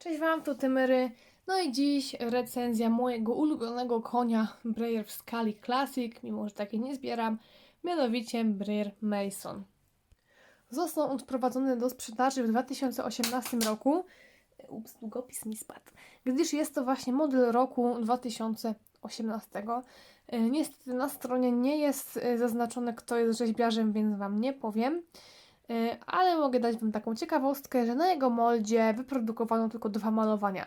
Cześć Wam, to Tymery. No i dziś recenzja mojego ulubionego konia Breyer w skali Classic, mimo że takie nie zbieram, mianowicie Breyer Mason. Został on wprowadzony do sprzedaży w 2018 roku. Ups, długopis mi spadł. Gdyż jest to właśnie model roku 2018. E, Niestety na stronie nie jest e, zaznaczone, kto jest rzeźbiarzem, więc Wam nie powiem. E, ale mogę dać Wam taką ciekawostkę, że na jego moldzie wyprodukowano tylko dwa malowania.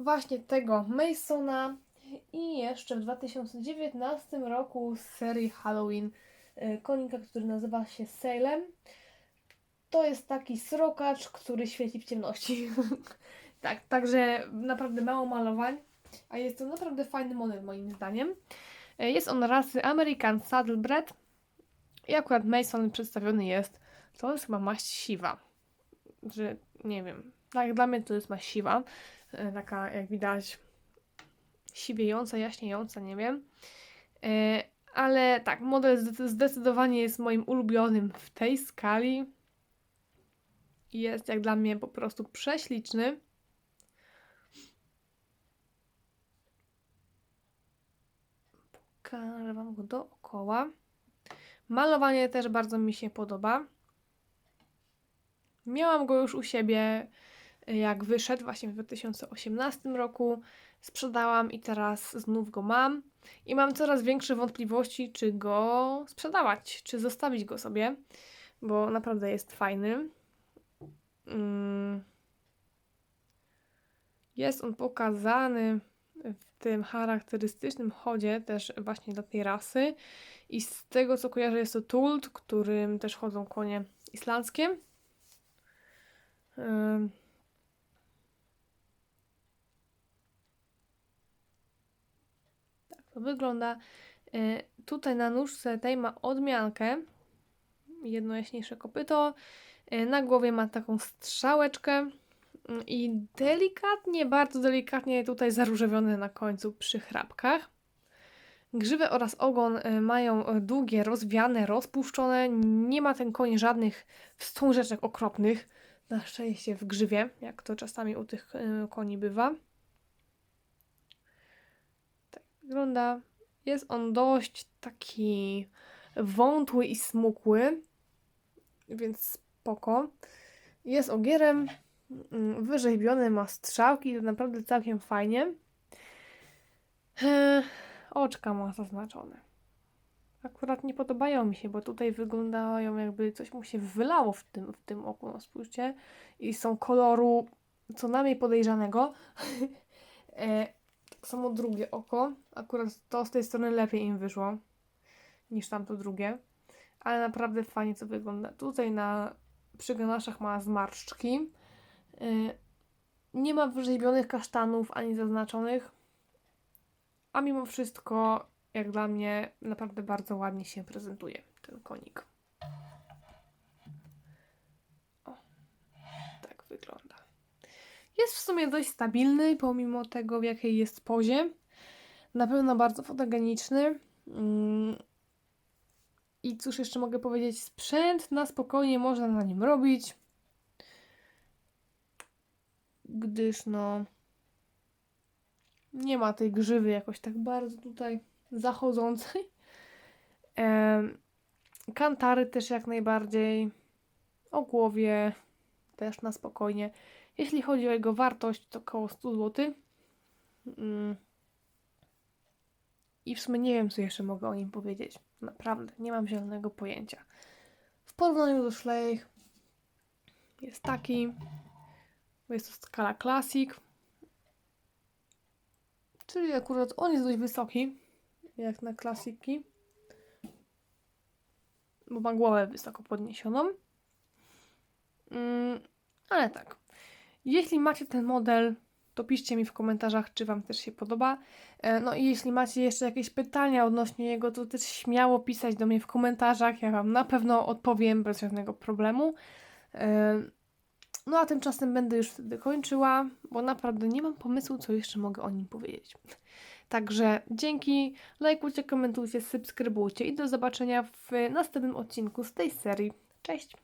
Właśnie tego Masona i jeszcze w 2019 roku z serii Halloween e, konika, który nazywa się Salem. To jest taki srokacz, który świeci w ciemności. tak, także naprawdę mało malowań, a jest to naprawdę fajny model moim zdaniem. E, Jest on rasy American Saddlebred i akurat Mason przedstawiony jest to jest chyba maść siwa. Że nie wiem. Tak, dla mnie to jest maść siwa. E, Taka, jak widać, siwiejąca, jaśniejąca, nie wiem. E, Ale tak, model zde- zdecydowanie jest moim ulubionym w tej skali. Jest jak dla mnie po prostu prześliczny. Pokażę Wam go dookoła. Malowanie też bardzo mi się podoba. Miałam go już u siebie, jak wyszedł, właśnie w 2018 roku. Sprzedałam i teraz znów go mam. I mam coraz większe wątpliwości, czy go sprzedawać, czy zostawić go sobie, bo naprawdę jest fajny. Mm. Jest on pokazany w tym charakterystycznym chodzie też właśnie dla tej rasy. I z tego co kojarzę jest to tult, którym też chodzą konie islandzkie. Tak to wygląda. Y, Tutaj na nóżce tej ma odmiankę. Jedno jaśniejsze kopyto. Y, Na głowie ma taką strzałeczkę. Y, I delikatnie, bardzo delikatnie tutaj zaróżowione na końcu przy chrapkach. Grzywę oraz ogon mają długie, rozwiane, rozpuszczone. Nie ma ten koń żadnych wstążeczek okropnych. Na szczęście w grzywie, jak to czasami u tych y, koni bywa. Tak wygląda. Jest on dość taki wątły i smukły, więc spoko. Jest ogierem, mm, wyrzeźbiony, ma strzałki, to naprawdę całkiem fajnie. Eee, Oczka ma zaznaczone. Akurat nie podobają mi się, bo tutaj wyglądają jakby coś mu się wylało w tym, w tym oku, no spójrzcie. I są koloru co najmniej podejrzanego. e, tak samo drugie oko. Akurat to z tej strony lepiej im wyszło niż tamto drugie. Ale naprawdę fajnie to wygląda. Tutaj na przyganaszach ma zmarszczki. E, nie ma wyrzeźbionych kasztanów ani zaznaczonych. A mimo wszystko, jak dla mnie, naprawdę bardzo ładnie się prezentuje ten konik. O, tak wygląda. Jest w sumie dość stabilny, pomimo tego, w jakiej jest pozie. Na pewno bardzo fotogeniczny. Mm. I cóż jeszcze mogę powiedzieć? Sprzęt na spokojnie można na nim robić. Gdyż no nie ma tej grzywy jakoś tak bardzo tutaj zachodzącej. Em, Kantary też jak najbardziej. O głowie też na spokojnie. Jeśli chodzi o jego wartość, to około 100 zł. Mm. I w sumie nie wiem, co jeszcze mogę o nim powiedzieć. Naprawdę, nie mam zielonego pojęcia. W porównaniu do Schleich jest taki. Jest to skala Classic. Czyli akurat on jest dość wysoki, jak na klasiki. Bo ma głowę wysoko podniesioną. Mm, ale tak. Jeśli macie ten model, to piszcie mi w komentarzach, czy Wam też się podoba. E, No i jeśli macie jeszcze jakieś pytania odnośnie jego, to też śmiało pisać do mnie w komentarzach. Ja Wam na pewno odpowiem bez żadnego problemu. E, no a tymczasem będę już wtedy kończyła, bo naprawdę nie mam pomysłu, co jeszcze mogę o nim powiedzieć. Także dzięki, lajkujcie, komentujcie, subskrybujcie i do zobaczenia w następnym odcinku z tej serii. Cześć!